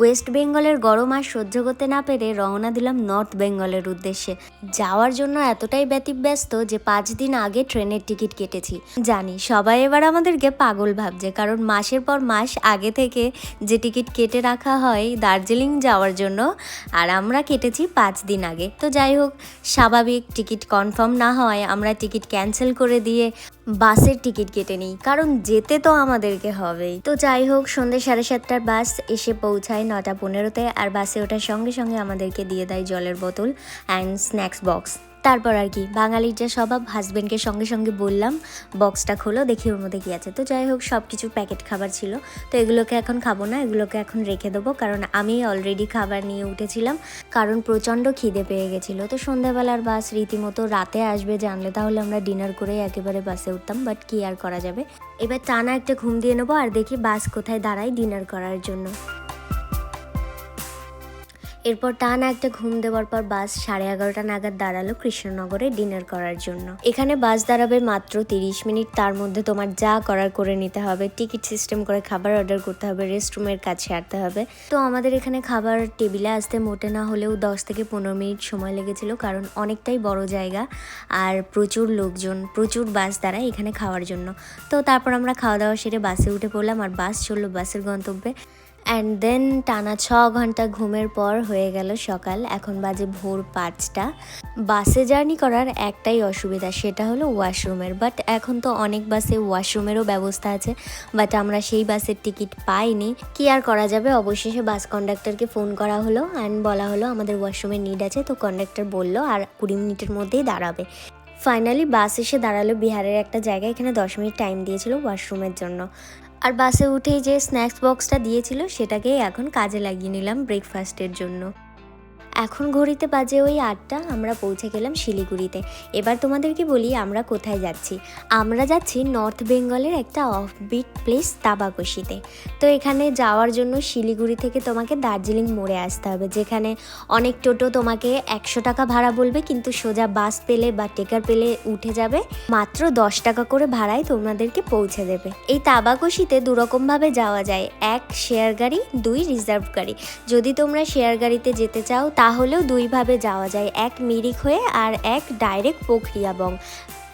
West বেঙ্গলের গরম আর সহ্য করতে না পেরে রওনা দিলাম নর্থ বেঙ্গলের উদ্দেশ্যে। যাওয়ার জন্য এতটাই ব্যতিব্যস্ত যে পাঁচ দিন আগে ট্রেনের টিকিট কেটেছি। জানি, সবাই এবার আমাদেরকে পাগল ভাবছে, কারণ মাসের পর মাস আগে থেকে যে টিকিট কেটে রাখা হয় দার্জিলিং যাওয়ার জন্য, আর আমরা কেটেছি পাঁচ দিন আগে। তো যাই হোক, স্বাভাবিক টিকিট কনফার্ম না হয়, আমরা টিকিট ক্যান্সেল করে দিয়ে বাসের টিকিট কেটে নিই, কারণ যেতে তো আমাদেরকে হবেই। তো যাই হোক সন্ধ্যে সাড়ে সাতটার বাস এসে পৌঁছায় নটা পনেরোতে আর বাসে ওঠার সঙ্গে সঙ্গে আমাদেরকে দিয়ে দেয় জলের বোতল অ্যান্ড স্ন্যাক্স বক্স তারপর আর কি, বাঙালির যা স্বভাব হাজব্যান্ডকে সঙ্গে সঙ্গে বললাম বক্সটা খোলো, দেখি ওর মধ্যে কী আছে। তো যাই হোক সব কিছু প্যাকেট খাবার ছিল। তো এগুলোকে এখন খাব না, এগুলোকে এখন রেখে দেবো, কারণ আমি অলরেডি খাবার নিয়ে উঠেছিলাম, কারণ প্রচণ্ড খিদে পেয়ে গেছিল। তো সন্ধ্যাবেলার বাস রীতিমতো রাতে আসবে জানলে, তাহলে আমরা ডিনার করে একেবারে বাসে উঠতাম বাট কি আর করা যাবে? এবার টানা একটা ঘুম দিয়ে নেব, আর দেখি বাস কোথায় দাঁড়ায় ডিনার করার জন্য। এরপর টানা একটা ঘুম দেওয়ার পর বাস সাড়ে এগারোটা নাগাদ দাঁড়াল কৃষ্ণনগরে ডিনার করার জন্য। এখানে বাস দাঁড়াবে মাত্র তিরিশ মিনিট। তার মধ্যে তোমার যা করার করে নিতে হবে। টিকিট সিস্টেম করে খাবার অর্ডার করতে হবে। রেস্টরুমের কাছে ছাড়তে হবে। তো আমাদের এখানে খাবার টেবিলে আসতে মোটে না হলেও দশ থেকে পনেরো মিনিট সময় লেগেছিল কারণ অনেকটাই বড় জায়গা আর প্রচুর লোকজন, প্রচুর বাস দাঁড়ায় এখানে খাওয়ার জন্য। তো তারপর আমরা খাওয়া দাওয়া সেরে বাসে উঠে পড়লাম আর বাস চলল বাসের গন্তব্যে। অ্যান্ড দেন টানা ছ ঘণ্টা ঘুমের পর হয়ে গেল সকাল। এখন বাজে ভোর পাঁচটা। বাসে জার্নি করার একটাই অসুবিধা, সেটা হলো ওয়াশরুমের। বাট এখন তো অনেক বাসে ওয়াশরুমেরও ব্যবস্থা আছে। বাট আমরা সেই বাসের টিকিট পাইনি। কি আর করা যাবে? অবশেষে বাস কন্ডাক্টরকে ফোন করা হলো। অ্যান্ড বলা হলো, আমাদের ওয়াশরুমের নিড আছে। তো কন্ডাক্টর বলল, আর কুড়ি মিনিটের মধ্যেই দাঁড়াবে। ফাইনালি বাস এসে দাঁড়াল বিহারের একটা জায়গায়। এখানে দশ মিনিট টাইম দিয়েছিল ওয়াশরুমের জন্য। আর বাসে উঠেই যে স্ন্যাক্স বক্সটা দিয়েছিল, সেটাকেই এখন কাজে লাগিয়ে নিলাম ব্রেকফাস্টের জন্য। এখন ঘড়িতে বাজে ওই আটটা, আমরা পৌঁছে গেলাম শিলিগুড়িতে। এবার তোমাদেরকে বলি আমরা কোথায় যাচ্ছি। আমরা যাচ্ছি নর্থ বেঙ্গলের একটা অফবিট প্লেস তাবাকশিতে। তো এখানে যাওয়ার জন্য শিলিগুড়ি থেকে তোমাকে দার্জিলিং মোড়ে আসতে হবে, যেখানে অনেক টোটো তোমাকে একশো টাকা ভাড়া বলবে, কিন্তু সোজা বাস পেলে বা টেকার পেলে উঠে যাবে, মাত্র দশ টাকা করে ভাড়ায় তোমাদেরকে পৌঁছে দেবে। এই তাবাকশিতে দুরকমভাবে যাওয়া যায়, এক শেয়ার গাড়ি, দুই রিজার্ভ গাড়ি। যদি তোমরা শেয়ার গাড়িতে যেতে চাও তাহলেও দুইভাবে যাওয়া যায় এক মিরিক হয়ে আর এক ডাইরেক্ট প্রক্রিয়াবং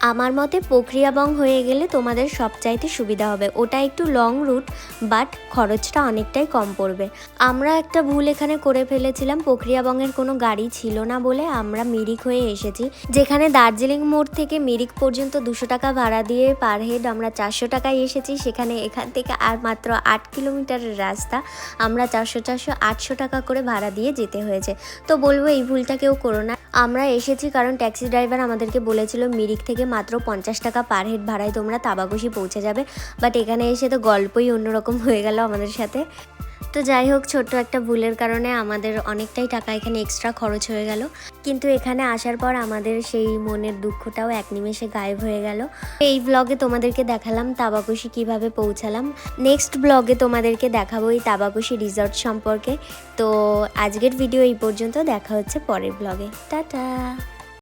আমার মতে প্রক্রিয়াবং হয়ে গেলে তোমাদের সবচাইতে সুবিধা হবে। ওটা একটু লং রুট বাট খরচটা অনেকটাই কম পড়বে। আমরা একটা ভুল এখানে করে ফেলেছিলাম। প্রক্রিয়াবংয়ের কোনো গাড়ি ছিল না বলে আমরা মিরিক হয়ে এসেছি। যেখানে দার্জিলিং মোড় থেকে মিরিক পর্যন্ত দুশো টাকা ভাড়া দিয়ে পার হেড আমরা চারশো টাকায় এসেছি। সেখানে এখান থেকে আর মাত্র আট কিলোমিটারের রাস্তা আমরা চারশো চারশো, আটশো টাকা করে ভাড়া দিয়ে যেতে হয়েছে। তো বলব এই ভুলটা কেউ করো না। আমরা এসেছি কারণ ট্যাক্সি ড্রাইভার আমাদেরকে বলেছিল মিরিক থেকে মাত্র পঞ্চাশ টাকা পার হেড ভাড়ায় তোমরা তাবাকশি পৌঁছে যাবে। বাট এখানে এসে তো গল্পই অন্যরকম হয়ে গেল আমাদের সাথে। তো যাই হোক, ছোট্ট একটা ভুলের কারণে আমাদের অনেকটাই টাকা এখানে এক্সট্রা খরচ হয়ে গেল। কিন্তু এখানে আসার পর আমাদের সেই মনের দুঃখটাও এক নিমেষে গায়েব হয়ে গেল। এই ব্লগে তোমাদেরকে দেখালাম তাবাকুশি কীভাবে পৌঁছালাম। নেক্সট ব্লগে তোমাদেরকে দেখাবো এই তাবাকুশি রিসর্ট সম্পর্কে। তো আজকের ভিডিও এই পর্যন্ত, দেখা হচ্ছে পরের ব্লগে টাটা!